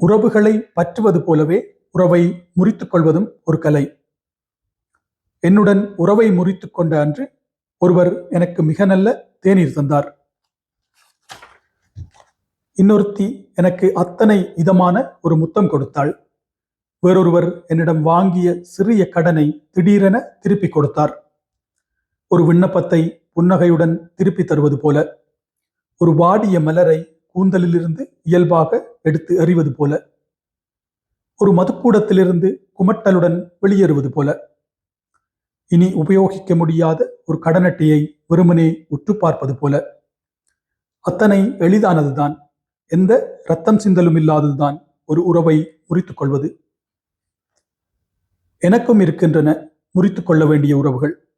உறவுகளை பற்றுவது போலவே உறவை முறித்துக் கொள்வதும் ஒரு கலை. என்னுடன் உறவை முறித்து கொண்ட அன்று ஒருவர் எனக்கு மிக நல்ல தேநீர் தந்தார். இன்னொருத்தி எனக்கு அத்தனை இதமான ஒரு முத்தம் கொடுத்தாள். வேறொருவர் என்னிடம் வாங்கிய சிறிய கடனை திடீரென திருப்பி கொடுத்தார். ஒரு விண்ணப்பத்தை புன்னகையுடன் திருப்பி தருவது போல. ஒரு வாடிய மலரை கூந்தலிலிருந்து இயல்பாக எடுத்து எறிவது போல. ஒரு மதுக்கூடத்திலிருந்து குமட்டலுடன் வெளியேறுவது போல. இனி உபயோகிக்க முடியாத ஒரு கடனட்டையை வெறுமனே உற்று பார்ப்பது போல. அத்தனை எளிதானதுதான். எந்த ரத்தம் சிந்தலும் இல்லாததுதான் ஒரு உறவை முறித்துக் கொள்வது. எனக்கும் இருக்கின்றன முறித்துக் கொள்ள வேண்டிய உறவுகள்.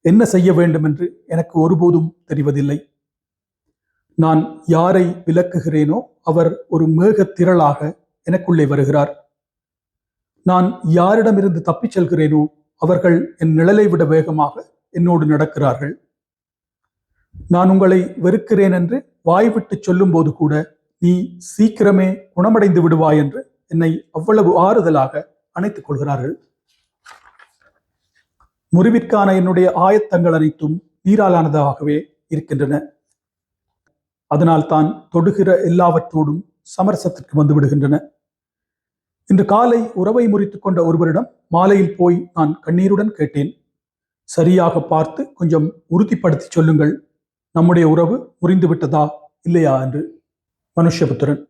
என்ன செய்ய வேண்டும் என்று எனக்கு ஒருபோதும் தெரிவதில்லை. நான் யாரை விளக்குகிறேனோ அவர் ஒரு மேகத் திரளாக எனக்குள்ளே வருகிறார். நான் யாரிடமிருந்து தப்பிச் செல்கிறேனோ அவர்கள் என் நிழலை விட வேகமாக என்னோடு நடக்கிறார்கள். நான் உங்களை வெறுக்கிறேன் என்று வாய்விட்டு சொல்லும்போது கூட நீ சீக்கிரமே குணமடைந்து விடுவாய் என்று என்னை அவ்வளவு ஆறுதலாக அணைத்துக் கொள்கிறார்கள். முறிவிற்கான என்னுடைய ஆயத்தங்கள் அனைத்தும் நீராலானதாகவே இருக்கின்றன. அதனால் தான் தொடுகிற எல்லாவற்றோடும் சமரசத்திற்கு வந்து விடுகின்றன. இன்று காலை உறவை முறித்து கொண்ட ஒருவரிடம் மாலையில் போய் நான் கண்ணீருடன் கேட்டேன். சரியாக பார்த்து கொஞ்சம் உறுதிப்படுத்தி சொல்லுங்கள். நம்முடைய உறவு முறிந்து விட்டதா இல்லையா என்று. மனுஷபுத்திரன்